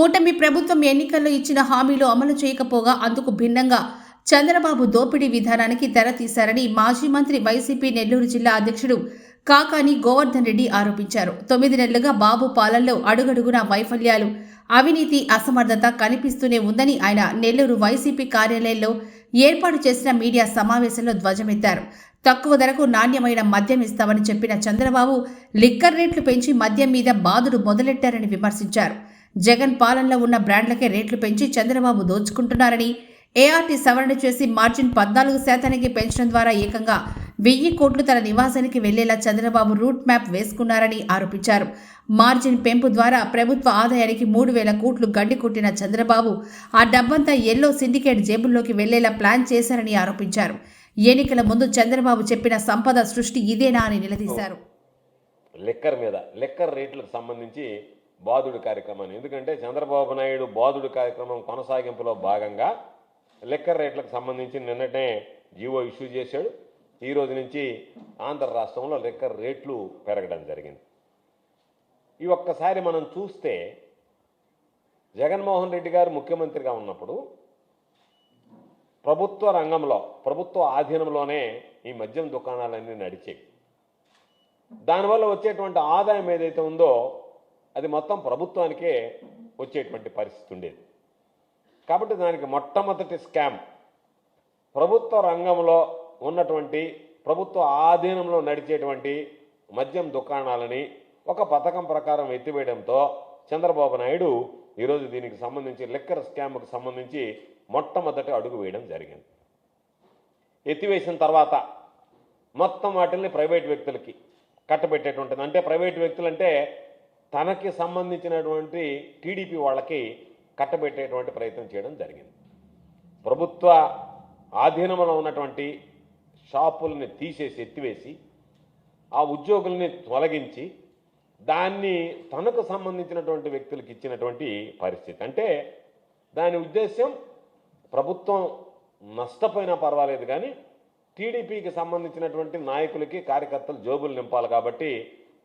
కూటమి ప్రభుత్వం ఎన్నికల్లో ఇచ్చిన హామీలు అమలు చేయకపోగా అందుకు భిన్నంగా చంద్రబాబు దోపిడీ విధానానికి తెర తీశారని మాజీ మంత్రి వైసీపీ నెల్లూరు జిల్లా అధ్యక్షుడు కాకాని గోవర్ధన్ రెడ్డి ఆరోపించారు. తొమ్మిది నెలలుగా బాబు పాలనలో అడుగడుగున వైఫల్యాలు అవినీతి అసమర్థత కనిపిస్తూనే ఉందని ఆయన నెల్లూరు వైసీపీ కార్యాలయంలో ఏర్పాటు చేసిన మీడియా సమావేశంలో ధ్వజమెత్తారు. తక్కువ ధరకు నాణ్యమైన మద్యం ఇస్తామని చెప్పిన చంద్రబాబు లిక్కర్ రేట్లు పెంచి మద్యం మీద బాధుడు మొదలెట్టారని విమర్శించారు. జగన్ పాలనలో ఉన్న బ్రాండ్లకే రేట్లు పెంచి చంద్రబాబు దోచుకుంటున్నారని ఏఆర్టీ సవరణ చేసి మార్జిన్ పద్నాలుగు శాతానికి పెంచడం ద్వారా ఏకంగా వెయ్యి కోట్లు తన నివాసానికి వెళ్ళేలా చంద్రబాబు రూట్ మ్యాప్ వేసుకున్నారని ఆరోపించారు. మార్జిన్ పెంపు ద్వారా ప్రభుత్వ ఆదాయానికి మూడు వేల కోట్లు గడ్డి కొట్టిన చంద్రబాబు ఆ డబ్బంతా ఎల్లో సిండికేట్ జేబుల్లోకి వెళ్ళేలా ప్లాన్ చేశారని ఆరోపించారు. ఎన్నికల ముందు చంద్రబాబు చెప్పిన సంపద సృష్టి ఇదేనా అని నిలదీశారు. లిక్కర్ మీద లిక్కర్ రేట్లకు సంబంధించి బాధుడు కార్యక్రమాన్ని ఎందుకంటే చంద్రబాబు నాయుడు బాధుడు కార్యక్రమం కొనసాగింపులో భాగంగా లిక్కర్ రేట్లకు సంబంధించి నిన్నటే జీవో ఇష్యూ చేశాడు. ఈ రోజు నుంచి ఆంధ్ర రాష్ట్రంలో లిక్కర్ రేట్లు పెరగడం జరిగింది. ఈ ఒక్కసారి మనం చూస్తే జగన్మోహన్ రెడ్డి గారు ముఖ్యమంత్రిగా ఉన్నప్పుడు ప్రభుత్వ రంగంలో ప్రభుత్వ ఆధీనంలోనే ఈ మద్యం దుకాణాలన్నీ నడిచాయి దానివల్ల వచ్చేటువంటి ఆదాయం ఏదైతే ఉందో అది మొత్తం ప్రభుత్వానికే వచ్చేటువంటి పరిస్థితి ఉండేది. కాబట్టి దానికి మొట్టమొదటి స్కామ్ ప్రభుత్వ రంగంలో ఉన్నటువంటి ప్రభుత్వ ఆధీనంలో నడిచేటువంటి మద్యం దుకాణాలని ఒక పథకం ప్రకారం ఎత్తివేయడంతో చంద్రబాబు నాయుడు ఈరోజు దీనికి సంబంధించి లిక్కర్ స్కామ్కు సంబంధించి మొట్టమొదటి అడుగు వేయడం జరిగింది. ఎత్తివేసిన తర్వాత మొత్తం వాటిని ప్రైవేట్ వ్యక్తులకి కట్టబెట్టేటువంటిది. అంటే ప్రైవేట్ వ్యక్తులు అంటే తనకి సంబంధించినటువంటి టీడీపీ వాళ్ళకి కట్టబెట్టేటువంటి ప్రయత్నం చేయడం జరిగింది. ప్రభుత్వ ఆధీనంలో ఉన్నటువంటి షాపుల్ని తీసేసి ఎత్తివేసి ఆ ఉద్యోగుల్ని తొలగించి దాన్ని తనకు సంబంధించినటువంటి వ్యక్తులకు ఇచ్చినటువంటి పరిస్థితి. అంటే దాని ఉద్దేశం ప్రభుత్వం నష్టపోయినా పర్వాలేదు కానీ టీడీపీకి సంబంధించినటువంటి నాయకులకి కార్యకర్తలు జోబులు నింపాలి కాబట్టి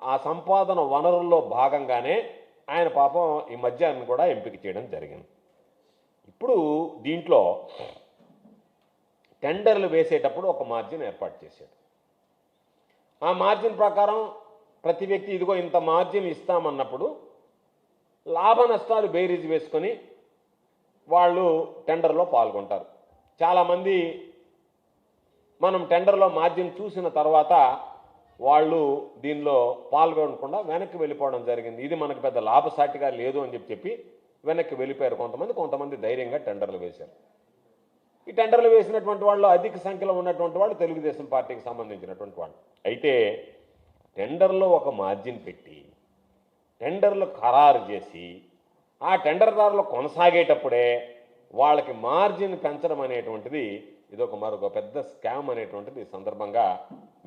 ఆ సంపాదన వనరుల్లో భాగంగానే ఆయన పాపం ఈ మద్యాన్ని కూడా ఎంపిక చేయడం జరిగింది. ఇప్పుడు దీంట్లో టెండర్లు వేసేటప్పుడు ఒక మార్జిన్ ఏర్పాటు చేశాడు. ఆ మార్జిన్ ప్రకారం ప్రతి వ్యక్తి ఇదిగో ఇంత మార్జిన్ ఇస్తామన్నప్పుడు లాభ నష్టాలు బేరీజ్ వేసుకొని వాళ్ళు టెండర్లో పాల్గొంటారు. చాలామంది మనం టెండర్లో మార్జిన్ చూసిన తర్వాత వాళ్ళు దీనిలో పాల్గొనకుండా వెనక్కి వెళ్ళిపోవడం జరిగింది. ఇది మనకు పెద్ద లాభసాటిగా లేదు అని చెప్పి చెప్పి వెనక్కి వెళ్ళిపోయారు కొంతమంది. కొంతమంది ధైర్యంగా టెండర్లు వేశారు. ఈ టెండర్లు వేసినటువంటి వాళ్ళు అధిక సంఖ్యలో ఉన్నటువంటి వాళ్ళు తెలుగుదేశం పార్టీకి సంబంధించినటువంటి వాళ్ళు. అయితే టెండర్లో ఒక మార్జిన్ పెట్టి టెండర్లు ఖరారు చేసి ఆ టెండర్దారులు కొనసాగేటప్పుడే వాళ్ళకి మార్జిన్ పెంచడం అనేటువంటిది ఇదొక మరొక పెద్ద స్కామ్ అనేటువంటిది ఈ సందర్భంగా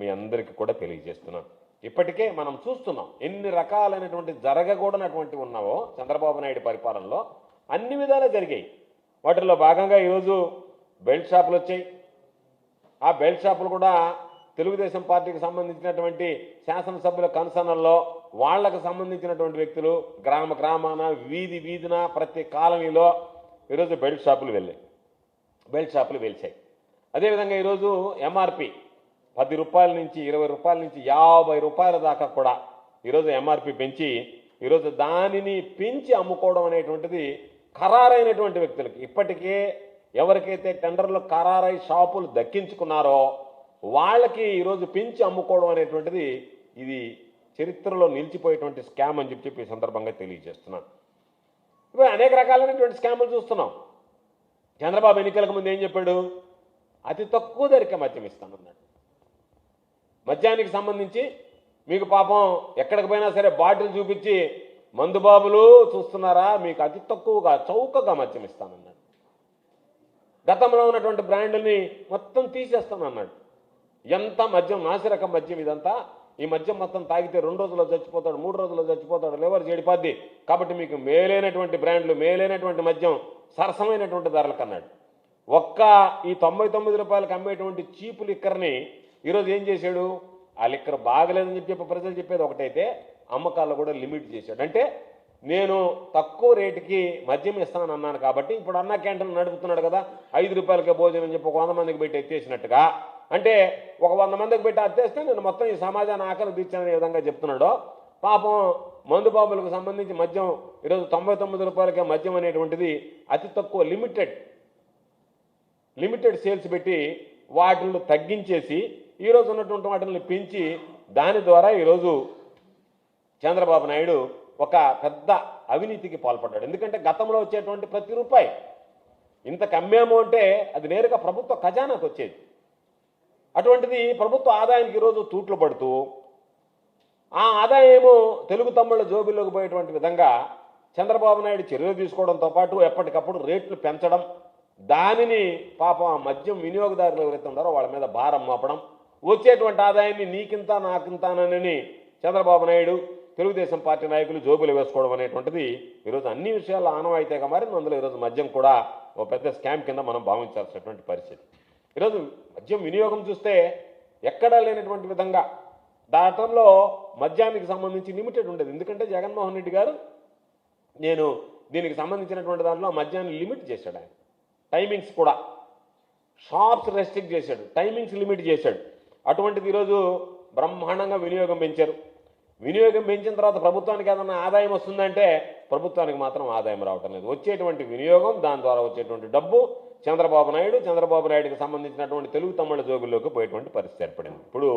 మీ అందరికీ కూడా తెలియజేస్తున్నాను ఇప్పటికే మనం చూస్తున్నాం ఎన్ని రకాలైనటువంటి జరగకూడనటువంటి ఉన్నావో చంద్రబాబు నాయుడు పరిపాలనలో అన్ని విధాలు జరిగాయి. వాటిల్లో భాగంగా ఈరోజు బెల్ట్ షాపులు వచ్చాయి. ఆ బెల్ట్ షాపులు కూడా తెలుగుదేశం పార్టీకి సంబంధించినటువంటి శాసనసభ్యుల కన్సర్నల్లో వాళ్ళకు సంబంధించినటువంటి వ్యక్తులు గ్రామ గ్రామాన వీధి వీధిన ప్రతి కాలనీలో ఈరోజు బెల్ట్ షాపులు వెళ్ళాయి. బెల్ట్ షాపులు వెలిచాయి. అదేవిధంగా ఈరోజు ఎంఆర్పి పది రూపాయల నుంచి ఇరవై రూపాయల నుంచి యాభై రూపాయల దాకా కూడా ఈరోజు ఎంఆర్పి పెంచి ఈరోజు దానిని పెంచి అమ్ముకోవడం అనేటువంటిది ఖరారైనటువంటి వ్యక్తులకి. ఇప్పటికే ఎవరికైతే టెండర్లు ఖరారై షాపులు దక్కించుకున్నారో వాళ్ళకి ఈరోజు పెంచి అమ్ముకోవడం అనేటువంటిది ఇది చరిత్రలో నిలిచిపోయేటువంటి స్కామ్ అని చెప్పి చెప్పి ఈ సందర్భంగా తెలియజేస్తున్నాను. ఇప్పుడు అనేక రకాలైనటువంటి స్కాములు చూస్తున్నాం. చంద్రబాబు ఎన్నికలకు ముందు ఏం చెప్పాడు? అతి తక్కువ ధరకే మద్యం ఇస్తానన్నాడు మద్యానికి సంబంధించి మీకు పాపం ఎక్కడికి పోయినా సరే బాటిల్ చూపించి మందు బాబులు చూస్తున్నారా? మీకు అతి తక్కువగా చౌకగా మద్యం ఇస్తానన్నాడు గతంలో ఉన్నటువంటి బ్రాండ్ని మొత్తం తీసేస్తానన్నాడు ఎంత మద్యం నాసిరకం మద్యం ఇదంతా ఈ మద్యం మొత్తం తాగితే రెండు రోజుల్లో చచ్చిపోతాడు మూడు రోజుల్లో చచ్చిపోతాడు లివర్ చెడిపోద్ది. కాబట్టి మీకు మేలైనటువంటి బ్రాండ్లు మేలైనటువంటి మద్యం సరసమైనటువంటి ధరలకు అన్నాడు ఒక్క ఈ తొంభై తొమ్మిది రూపాయలకు అమ్మేటువంటి చీపు లిక్కర్ని ఈరోజు ఏం చేశాడు? ఆ లిక్కర్ బాగలేదని చెప్పి చెప్పి ప్రజలు చెప్పేది ఒకటైతే అమ్మకాల్లో కూడా లిమిట్ చేశాడు. అంటే నేను తక్కువ రేటుకి మద్యం ఇస్తాను అన్నాను కాబట్టి ఇప్పుడు అన్న క్యాంటీన్ నడుపుతున్నాడు కదా ఐదు రూపాయలకే భోజనం అని చెప్పి ఒక వంద మందికి పెట్టి ఎత్తేసినట్టుగా. అంటే ఒక వంద మందికి పెట్టి అత్తేస్తే నేను మొత్తం ఈ సమాజాన్ని ఆకలి తీర్చాననే విధంగా చెప్తున్నాడు. పాపం మందు బాబులకు సంబంధించి మద్యం ఈరోజు తొంభై తొమ్మిది రూపాయలకే మద్యం అనేటువంటిది అతి తక్కువ లిమిటెడ్ లిమిటెడ్ సేల్స్ పెట్టి వాటిని తగ్గించేసి ఈరోజు ఉన్నటువంటి వాటిని పెంచి దాని ద్వారా ఈరోజు చంద్రబాబు నాయుడు ఒక పెద్ద అవినీతికి పాల్పడ్డాడు. ఎందుకంటే గతంలో వచ్చేటువంటి ప్రతి రూపాయి ఇంత కమ్మాము అంటే అది నేరుగా ప్రభుత్వ ఖజానాకు వచ్చేది. అటువంటిది ప్రభుత్వ ఆదాయానికి ఈరోజు తూట్లు పడుతూ ఆ ఆదాయము తెలుగు తమ్ముళ్ళ జోబిల్లోకి పోయేటువంటి విధంగా చంద్రబాబు నాయుడు చర్యలు తీసుకోవడంతో పాటు ఎప్పటికప్పుడు రేట్లు పెంచడం దానిని పాపం ఆ మద్యం వినియోగదారులు ఎవరైతే ఉన్నారో వాళ్ళ మీద భారం మోపడం వచ్చేటువంటి ఆదాయాన్ని నీకింత నాకింతానని చంద్రబాబు నాయుడు తెలుగుదేశం పార్టీ నాయకులు జోబులు వేసుకోవడం అనేటువంటిది ఈరోజు అన్ని విషయాల్లో ఆనవాయితీగా మారింది. అందులో ఈరోజు మద్యం కూడా ఒక పెద్ద స్కామ్ కింద మనం భావించాల్సినటువంటి పరిస్థితి. ఈరోజు మద్యం వినియోగం చూస్తే ఎక్కడా లేనటువంటి విధంగా దాటంలో మద్యానికి సంబంధించి లిమిటెడ్ ఉండేది. ఎందుకంటే జగన్మోహన్ రెడ్డి గారు నేను దీనికి సంబంధించినటువంటి దాంట్లో మద్యాన్ని లిమిట్ చేశాడు ఆయన. టైమింగ్స్ కూడా. షాప్స్ రెస్ట్రిక్ట్ చేశాడు. టైమింగ్స్ లిమిట్ చేశాడు. అటువంటిది ఈరోజు బ్రహ్మాండంగా వినియోగం పెంచారు. వినియోగం పెంచిన తర్వాత ప్రభుత్వానికి ఏదైనా ఆదాయం వస్తుందంటే ప్రభుత్వానికి మాత్రం ఆదాయం రావటం లేదు. వచ్చేటువంటి వినియోగం దాని ద్వారా వచ్చేటువంటి డబ్బు చంద్రబాబు నాయుడు చంద్రబాబు నాయుడుకి సంబంధించినటువంటి తెలుగు తమ్ముళ్ళ జోగుల్లోకి పోయేటువంటి పరిస్థితి ఏర్పడింది. ఇప్పుడు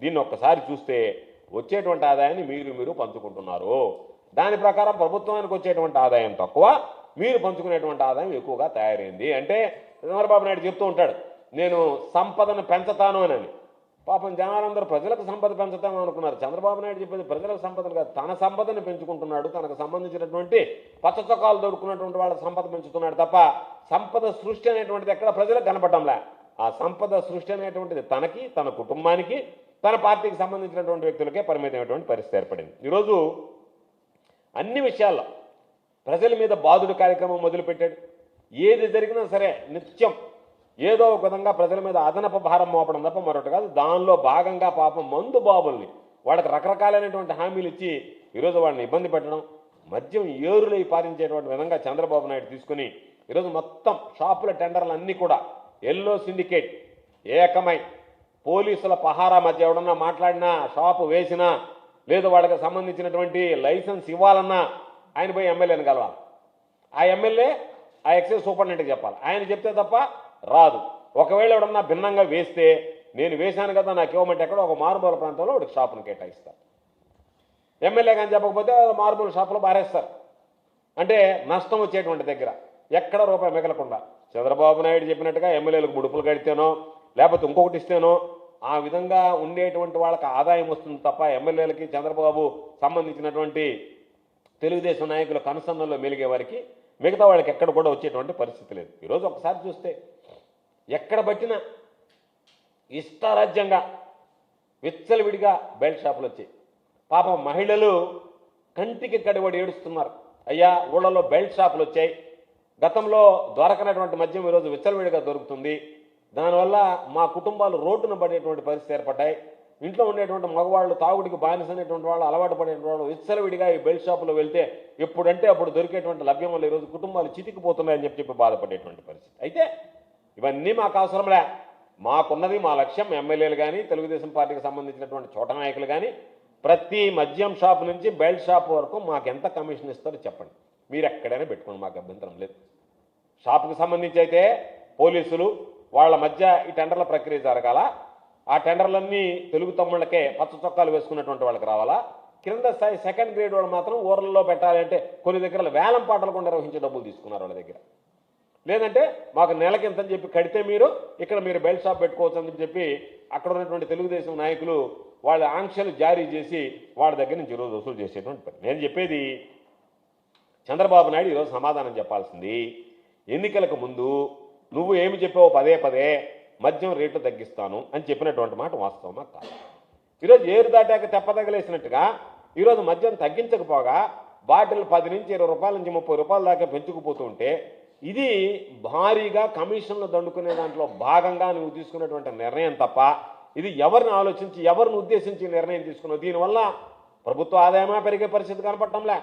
దీన్ని ఒక్కసారి చూస్తే వచ్చేటువంటి ఆదాయాన్ని మీరు మీరు పంచుకుంటున్నారు. దాని ప్రకారం ప్రభుత్వానికి వచ్చేటువంటి ఆదాయం తక్కువ మీరు పంచుకునేటువంటి ఆదాయం ఎక్కువగా తయారైంది. అంటే చంద్రబాబు నాయుడు చెప్తూ ఉంటాడు నేను సంపదను పెంచుతాను అని పాపం జనాలందరూ ప్రజలకు సంపద పెంచుతామని అనుకున్నారు. చంద్రబాబు నాయుడు చెప్పేది ప్రజలకు సంపద కాదు తన సంపదను పెంచుకుంటున్నాడు. తనకు సంబంధించినటువంటి పచ్చ చొక్కాలు దొరుకున్నటువంటి వాళ్ళ సంపద పెంచుతున్నాడు తప్ప సంపద సృష్టి అనేటువంటిది ఎక్కడ ప్రజలకు కనపడంలే ఆ సంపద సృష్టి అనేటువంటిది తనకి తన కుటుంబానికి తన పార్టీకి సంబంధించినటువంటి వ్యక్తులకే పరిమితమైనటువంటి పరిస్థితి ఏర్పడింది. ఈరోజు అన్ని విషయాల్లో ప్రజల మీద బాధుడు కార్యక్రమం మొదలుపెట్టాడు. ఏది జరిగినా సరే నిత్యం ఏదో ఒక విధంగా ప్రజల మీద అదనపు భారం మోపడం తప్ప మరొకటి కాదు. దానిలో భాగంగా పాపం మందు బాబుల్ని వాళ్ళకి రకరకాలైనటువంటి హామీలు ఇచ్చి ఈరోజు వాళ్ళని ఇబ్బంది పెట్టడం మద్యం ఏరులై పారించేటువంటి విధంగా చంద్రబాబు నాయుడు తీసుకుని ఈరోజు మొత్తం షాపుల టెండర్లు అన్నీ కూడా ఎల్లో సిండికేట్ ఏకమై పోలీసుల పహారా మధ్య ఎవడన్నా మాట్లాడినా షాపు వేసినా లేదు వాళ్ళకి సంబంధించినటువంటి లైసెన్స్ ఇవ్వాలన్నా ఆయన పోయి ఎమ్మెల్యేని కలవాలి. ఆ ఎమ్మెల్యే ఆ ఎక్సైజ్ సూపరింటెండెంట్కి చెప్పాలి. ఆయన చెప్తే తప్ప రాదు. ఒకవేళ ఎవడన్నా భిన్నంగా వేస్తే నేను వేశాను కదా నాకు ఇవ్వమంటే ఎక్కడ ఒక మారుమూల ప్రాంతంలో వాడికి షాపును కేటాయిస్తారు. ఎమ్మెల్యే కానీ చెప్పకపోతే మారుమూల షాపులో బారేస్తారు అంటే నష్టం వచ్చేటువంటి దగ్గర ఎక్కడ రూపాయి మిగలకుండా. చంద్రబాబు నాయుడు చెప్పినట్టుగా ఎమ్మెల్యేలకు ముడుపులు కడితేనో లేకపోతే ఇంకొకటి ఇస్తేనో ఆ విధంగా ఉండేటువంటి వాళ్ళకి ఆదాయం వస్తుంది తప్ప ఎమ్మెల్యేలకి చంద్రబాబు సంబంధించినటువంటి తెలుగుదేశం నాయకుల కనుసన్నల్లో మెలిగే వారికి మిగతా వాళ్ళకి ఎక్కడ కూడా వచ్చేటువంటి పరిస్థితి లేదు. ఈరోజు ఒకసారి చూస్తే ఎక్కడ పట్టినా ఇష్టారాజ్యంగా విచ్చలవిడిగా బెల్ట్ షాపులు వచ్చాయి. పాపం మహిళలు కంటికి కడిబడి ఏడుస్తున్నారు. అయ్యా ఊళ్ళలో బెల్ట్ షాపులు వచ్చాయి. గతంలో దొరకనటువంటి మద్యం ఈరోజు విచ్చలవిడిగా దొరుకుతుంది. దానివల్ల మా కుటుంబాలు రోడ్డున పడేటువంటి పరిస్థితి ఏర్పడ్డాయి. ఇంట్లో ఉండేటువంటి మగవాళ్ళు తాగుడికి బానిసనేటువంటి వాళ్ళు అలవాటు పడేటువంటి వాళ్ళు విచ్చలవిడిగా ఈ బెల్ట్ షాపులో వెళ్తే ఎప్పుడంటే అప్పుడు దొరికేటువంటి లభ్యం వల్ల ఈరోజు కుటుంబాలు చితికిపోతున్నాయని చెప్పి చెప్పి బాధపడేటువంటి పరిస్థితి. అయితే ఇవన్నీ మాకు అవసరంలే మాకున్నది మా లక్ష్యం. ఎమ్మెల్యేలు కానీ తెలుగుదేశం పార్టీకి సంబంధించినటువంటి చోట నాయకులు కానీ ప్రతి మద్యం షాప్ నుంచి బెల్ట్ షాప్ వరకు మాకు ఎంత కమిషన్ ఇస్తారో చెప్పండి. మీరు ఎక్కడైనా పెట్టుకోండి మాకు అభ్యంతరం లేదు. షాపుకి సంబంధించి అయితే పోలీసులు వాళ్ళ మధ్య ఈ టెండర్ల ప్రక్రియ జరగాల. ఆ టెండర్లన్నీ తెలుగు తమ్ముళ్ళకే పచ్చ చొక్కాలు వేసుకున్నటువంటి వాళ్ళకి రావాలా? క్రింద స్థాయి సెకండ్ గ్రేడ్ వాళ్ళు మాత్రం ఊర్లలో పెట్టాలి అంటే కొన్ని దగ్గర వేలం పాటలు కూడా నిర్వహించే డబ్బులు తీసుకున్నారు వాళ్ళ దగ్గర. లేదంటే మాకు నెలకి ఇంతని అని చెప్పి కడితే మీరు ఇక్కడ మీరు బెల్ట్ షాప్ పెట్టుకోవచ్చు అని చెప్పి అక్కడ ఉన్నటువంటి తెలుగుదేశం నాయకులు వాళ్ళ ఆంక్షలు జారీ చేసి వాళ్ళ దగ్గర నుంచి ఈరోజు వసూలు చేసేటువంటి పని. నేను చెప్పేది చంద్రబాబు నాయుడు ఈరోజు సమాధానం చెప్పాల్సింది. ఎన్నికలకు ముందు నువ్వు ఏమి చెప్పావు పదే పదే మద్యం రేట్లు తగ్గిస్తాను అని చెప్పినటువంటి మాట వాస్తవమా కాదు. ఈరోజు ఏరు దాటాక తెప్పదగలేసినట్టుగా ఈరోజు మద్యం తగ్గించకపోగా బాటిల్ పది నుంచి ఇరవై రూపాయల నుంచి ముప్పై రూపాయల దాకా పెంచుకుపోతుంటే ఇది భారీగా కమిషన్లు దండుకునే దాంట్లో భాగంగా నువ్వు తీసుకున్నటువంటి నిర్ణయం తప్ప ఇది ఎవరిని ఆలోచించి ఎవరిని ఉద్దేశించి నిర్ణయం తీసుకున్నావు దీనివల్ల ప్రభుత్వ ఆదాయమా పెరిగే పరిస్థితి కనపడటంలే.